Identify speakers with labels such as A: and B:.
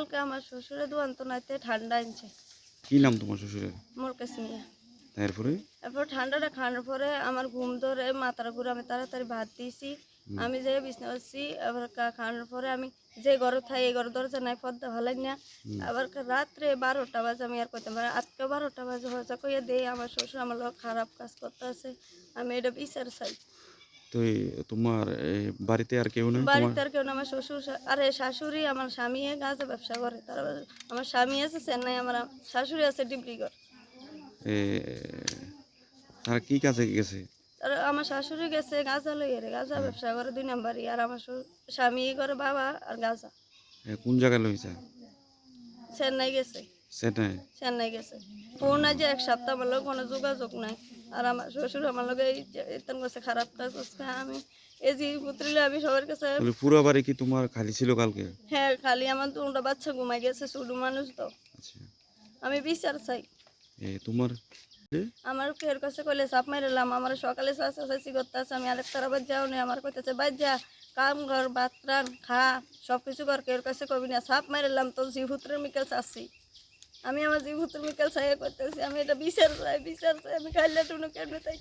A: কালকে আমার শ্বশুরে দোয়ান্ত নাইতে ঠান্ডা আনছে।
B: কি নাম তোমার শ্বশুরের?
A: মোর কাছে
B: তারপরে?
A: এরপর ঠান্ডাটা খাওয়ানোর পরে আমার ঘুম ধরে মাথাটা ঘুরে আমি তাড়াতাড়ি ভাত দিয়েছি। আমি যে বিছনা করছি আবার খাওয়ানোর পরে আমি যে ঘরে থাই এই ঘরে দরজা নাই পদ্মা ভালাই না। আবার রাত্রে বারোটা বাজে আমি আর করতে পারি আজকে বারোটা বাজে হয়েছে কইয়া দেই আমার শ্বশুর আমার খারাপ কাজ করতে আছে আমি এটা বিচার চাই।
B: তো তোমার বাড়িতে আর কেউ নেই
A: বাড়িতে আর কেউ না আমার শ্বশুর আরে শাশুড়ি আমার স্বামী গাছে ব্যবসা করে তারা আমার স্বামী আছে চেন্নাই আমার শাশুড়ি আছে ডিব্রিগড়
B: তারা কি কাজে গেছে?
A: আর আমার শাশুড়ি গেছে গাঁজা লইয়ে রে গাঁজা ব্যবসা করে দুই নাম্বারই আর আমার স্বামী করে বাবা আর গাঁজা।
B: কোন জায়গায় লইছে?
A: চেন্নাই গেছে।
B: সেটাই
A: চেন্নাই গেছে। ফোন আছে এক সপ্তাহ আমার কোনো যোগাযোগ নাই। আর আমার শ্বশুর আমার লোক এই এতন করছে খারাপ কাজ করছে। আমি এই যে পুত্রিলে আমি সবার কাছে
B: পুরো বাড়ি কি তোমার খালি ছিল কালকে?
A: হ্যাঁ খালি আমার দুটা বাচ্চা ঘুমাই গেছে ছোট মানুষ তো।
B: আচ্ছা।
A: আমি বিচার চাই।
B: এ, তোমার?
A: আমার কের কাছে কইলে চাপ মারিলাম আমার সকালে চাষাচাষি করতে আছে আমি আরেক তারা বাদ যাও নি আমার কইতেছে বাদ যা কাম ঘর বাতরান খা সব কিছু কর কের কাছে কবি না। চাপ মারিলাম তো জি জিভুত্রের মিকেল চাচ্ছি আমি আমার জীবন মিকাল সাহেব করতেছি, আমি এটা বিচার চাই বিচার চাই, আমি খাইলে টুনু কেমনে তাই